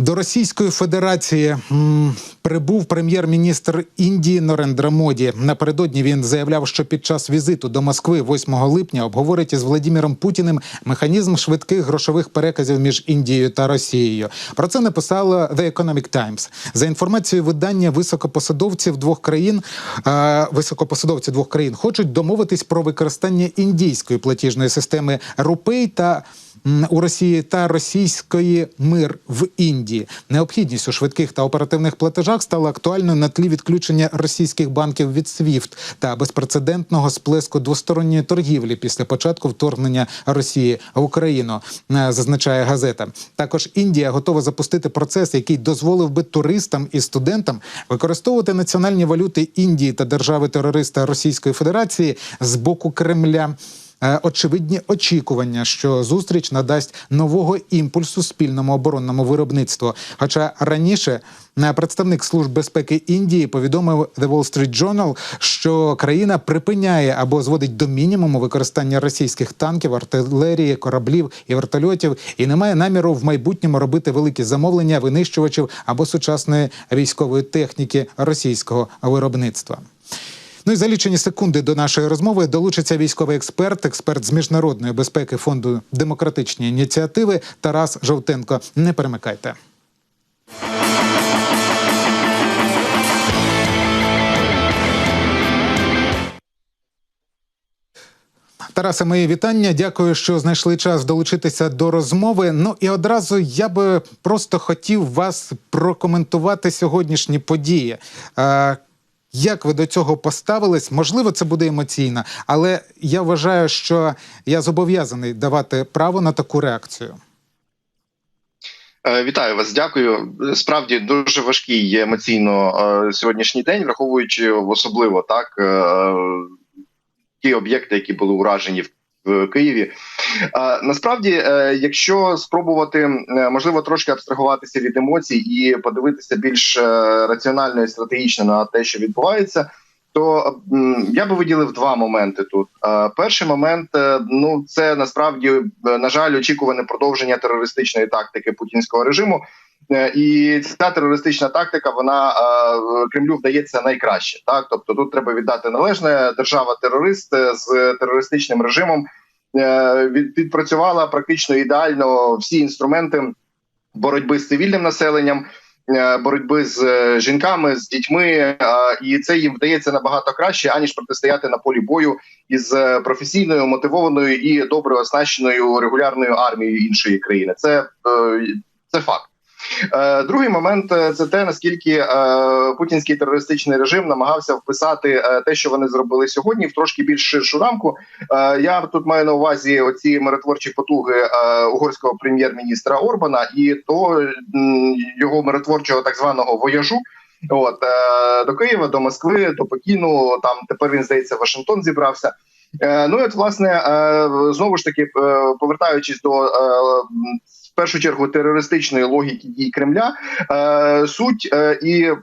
До Російської Федерації м, прибув прем'єр-міністр Індії Норендра Моді. Напередодні він заявляв, що під час візиту до Москви 8 липня обговорить із Владіміром Путіним механізм швидких грошових переказів між Індією та Росією. Про це написало The Economic Times. За інформацією видання високопосадовців двох країн, е, високопосадовці двох країн хочуть домовитись про використання індійської платіжної системи Рупей та у Росії та російської мир в Індії. Необхідність у швидких та оперативних платежах стала актуальною на тлі відключення російських банків від SWIFT та безпрецедентного сплеску двосторонньої торгівлі після початку вторгнення Росії в Україну, е, зазначає газета. Також Індія готова запустити процес, який дозволив би туристам і студентам використовувати національні валюти Індії та держави-терориста Російської Федерації з боку Кремля. Е, Очевидні очікування, що зустріч надасть нового імпульсу спільному оборонному виробництву. Хоча раніше е, представник служб безпеки Індії повідомив The Wall Street Journal, що країна припиняє або зводить до мінімуму використання російських танків, артилерії, кораблів і вертольотів, і не має наміру в майбутньому робити великі замовлення винищувачів або сучасної військової техніки російського виробництва. Ну і за лічені секунди до нашої розмови долучиться військовий експерт, експерт з міжнародної безпеки фонду демократичні ініціативи Тарас Жовтенко. Не перемикайте. Тарасе, мої вітання. Дякую, що знайшли час долучитися до розмови. Ну і одразу я би просто хотів вас прокоментувати сьогоднішні події. Як ви до цього поставились? Можливо, це буде емоційно, але я вважаю, що я зобов'язаний давати право на таку реакцію. Е, Вітаю вас, дякую. Справді дуже важкий емоційно е, сьогоднішній день, враховуючи особливо так е, ті об'єкти, які були уражені в. В Києві насправді, е, якщо спробувати е, можливо трошки абстрагуватися від емоцій і подивитися більш е, раціонально і стратегічно на те, що відбувається, то я би виділив два моменти тут. Перший момент ну це насправді на жаль очікуване продовження терористичної тактики путінського режиму. Е, І ця терористична тактика вона е, Кремлю вдається найкраще. Так, тобто тут треба віддати належне держава-терорист е, з терористичним режимом відпрацювала практично ідеально всі інструменти боротьби з цивільним населенням. Боротьби з жінками, з дітьми, і це їм вдається набагато краще, аніж протистояти на полі бою із професійною, мотивованою і добре оснащеною регулярною армією іншої країни. Це, це факт. Е, Другий момент е, це те, наскільки е, путінський терористичний режим намагався вписати те, що вони зробили сьогодні, в трошки більш ширшу рамку. Я тут маю на увазі оці миротворчі потуги угорського прем'єр-міністра Орбана і того його миротворчого так званого вояжу. От до Києва, до Москви, до Пекіну. Там тепер він здається, Вашингтон зібрався. Ну і от власне знову ж таки, повертаючись до першу чергу терористичної логіки дій Кремля, е, суть е, і е,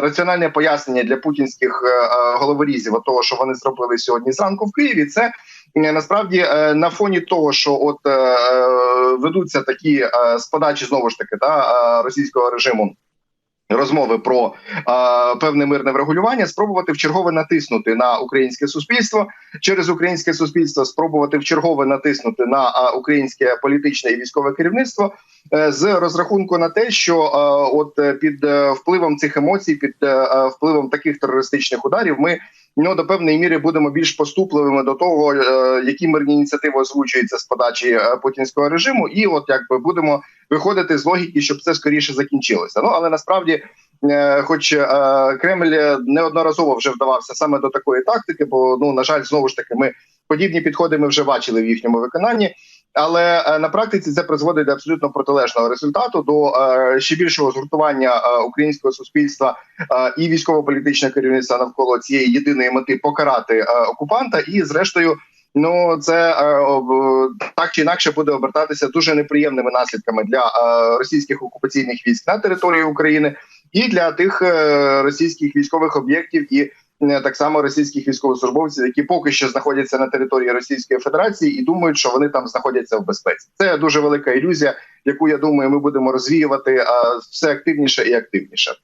раціональне пояснення для путінських е, головорізів того, що вони зробили сьогодні зранку в Києві, це насправді на фоні того, що от ведуться такі сподачі знову ж таки е, російського режиму. Розмови про е, певне мирне врегулювання, спробувати вчергове натиснути на українське суспільство. Через українське суспільство, спробувати вчергове натиснути на українське політичне і військове керівництво е, з розрахунку на те, що е, от е, під е, впливом цих емоцій, під е, впливом таких терористичних ударів, ми ну до певної міри будемо більш поступливими до того, е, які мирні ініціативи озвучуються з подачі е, путінського режиму, і от якби будемо виходити з логіки, щоб це скоріше закінчилося. Ну але насправді. Е, Хоч Кремль неодноразово вже вдавався саме до такої тактики, бо ну на жаль, знову ж таки, ми подібні підходи ми вже бачили в їхньому виконанні. Але е, на практиці це призводить до абсолютно протилежного результату до е, ще більшого згуртування е, українського суспільства і військово-політичного керівництва навколо цієї єдиної мети покарати окупанта, і зрештою. Ну, це так чи інакше буде обертатися дуже неприємними наслідками для російських окупаційних військ на території України і для тих російських військових об'єктів і так само російських військовослужбовців, які поки що знаходяться на території Російської Федерації і думають, що вони там знаходяться в безпеці. Це дуже велика ілюзія, яку я думаю, ми будемо розвіювати все активніше і активніше.